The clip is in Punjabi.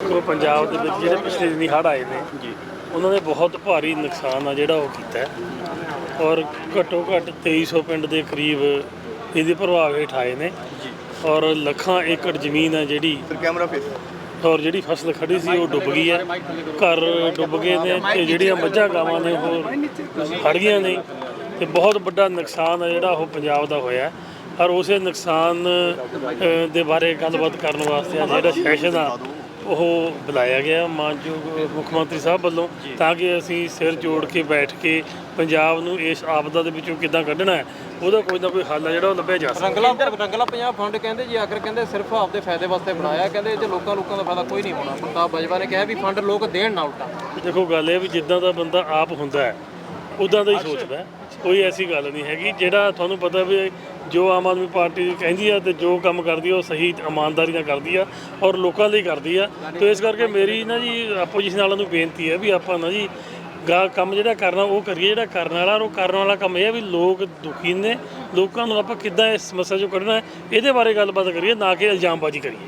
ਦੇਖੋ ਪੰਜਾਬ ਦੇ ਵਿੱਚ ਜਿਹੜੇ ਪਿਛਲੇ ਦਿਨੀ ਹੜ੍ਹ ਆਏ ਨੇ ਜੀ। ਉਹਨਾਂ ਨੇ ਬਹੁਤ ਭਾਰੀ ਨੁਕਸਾਨ ਆ ਜਿਹੜਾ ਉਹ ਕੀਤਾ ਹੈ। ਔਰ ਘੱਟੋ ਘੱਟ 2300 ਪਿੰਡ ਦੇ ਕਰੀਬ ਇਹਦੇ ਪ੍ਰਭਾਵ ਹੇਠ ਆਏ ਨੇ। ਜੀ। ਔਰ ਲੱਖਾਂ ਏਕੜ ਜ਼ਮੀਨ ਆ ਜਿਹੜੀ ਫਿਰ ਕੈਮਰਾ ਫੇਸ ਔਰ ਜਿਹੜੀ ਫਸਲ ਖੜੀ ਸੀ ਉਹ ਡੁੱਬ ਗਈ ਹੈ। ਘਰ ਡੁੱਬ ਗਏ ਨੇ ਤੇ ਜਿਹੜੀਆਂ ਮੱਝਾਂ ਗਾਵਾਂ ਨੇ ਉਹ ਹੜ ਗਈਆਂ ਨੇ ਤੇ ਬਹੁਤ ਵੱਡਾ ਨੁਕਸਾਨ ਆ ਜਿਹੜਾ ਉਹ ਪੰਜਾਬ ਦਾ ਹੋਇਆ ਹੈ। ਔਰ ਉਸੇ ਨੁਕਸਾਨ ਅ, ਦੇ ਬਾਰੇ ਗੱਲਬਾਤ ਕਰਨ ਵਾਸਤੇ ਅੱਜ ਜਿਹੜਾ ਸੈਸ਼ਨ ਆ ਉਹ ਬੁਲਾਇਆ ਗਿਆ ਮਾਨਯੋਗ ਮੁੱਖ ਮੰਤਰੀ ਸਾਹਿਬ ਵੱਲੋਂ ਤਾਂ ਕਿ ਅਸੀਂ ਸਿਰ ਜੋੜ ਕੇ ਬੈਠ ਕੇ ਪੰਜਾਬ ਨੂੰ ਇਸ ਆਪਦਾ ਦੇ ਵਿੱਚੋਂ ਕਿੱਦਾਂ ਕੱਢਣਾ ਹੈ ਉਹਦਾ ਕੋਈ ਨਾ ਕੋਈ ਹੱਲ ਆ ਜਿਹੜਾ ਉਹ ਲੱਭਿਆ ਜਾ ਸਕਦਾ। ਰੰਗਲਾ ਰੰਗਲਾ ਪੰਜਾਬ ਫੰਡ ਕਹਿੰਦੇ ਜੀ ਆਖਰ ਕਹਿੰਦੇ ਸਿਰਫ ਆਪਦੇ ਫਾਇਦੇ ਵਾਸਤੇ ਬਣਾਇਆ ਕਹਿੰਦੇ ਇਹ 'ਚ ਲੋਕਾਂ ਲੋਕਾਂ ਦਾ ਫਾਇਦਾ ਕੋਈ ਨਹੀਂ ਹੋਣਾ। ਪ੍ਰਤਾਪ ਬਾਜਵਾ ਨੇ ਕਿਹਾ ਵੀ ਫੰਡ ਲੋਕ ਦੇਣ ਨਾ ਉਲਟਾ। ਦੇਖੋ ਗੱਲ ਇਹ ਵੀ ਜਿੱਦਾਂ ਦਾ ਬੰਦਾ ਆਪ ਹੁੰਦਾ ਹੈ ਉਦਾਂ ਦਾ ਹੀ ਸੋਚਦਾ ਕੋਈ ਐਸੀ ਗੱਲ ਨਹੀਂ ਹੈਗੀ। ਜਿਹੜਾ ਤੁਹਾਨੂੰ ਪਤਾ ਵੀ ਜੋ ਆਮ ਆਦਮੀ ਪਾਰਟੀ ਕਹਿੰਦੀ ਆ ਤੇ ਜੋ ਕੰਮ ਕਰਦੀ ਆ, ਉਹ ਸਹੀ ਇਮਾਨਦਾਰੀ ਨਾਲ ਕਰਦੀ ਆ ਔਰ ਲੋਕਾਂ ਲਈ ਕਰਦੀ ਆ। ਤੇ ਇਸ ਕਰਕੇ ਮੇਰੀ ਨਾ ਜੀ ਆਪੋਜੀਸ਼ਨ ਵਾਲਿਆਂ ਨੂੰ ਬੇਨਤੀ ਹੈ ਵੀ ਆਪਾਂ ਨਾ ਜੀ ਗਾ ਕੰਮ ਜਿਹੜਾ ਕਰਨਾ, ਉਹ ਕਰੀਏ ਜਿਹੜਾ ਕਰਨ ਵਾਲਾ ਉਹ ਕਰਨ ਵਾਲਾ ਕੰਮ ਇਹ ਆ ਵੀ ਲੋਕ ਦੁਖੀ ਨੇ। ਲੋਕਾਂ ਨੂੰ ਆਪਾਂ ਕਿੱਦਾਂ ਇਸ ਸਮੱਸਿਆ ਚੋਂ ਕੱਢਣਾ ਹੈ, ਇਹਦੇ ਬਾਰੇ ਗੱਲਬਾਤ ਕਰੀਏ, ਨਾ ਕਿ ਇਲਜ਼ਾਮਬਾਜ਼ੀ ਕਰੀਏ।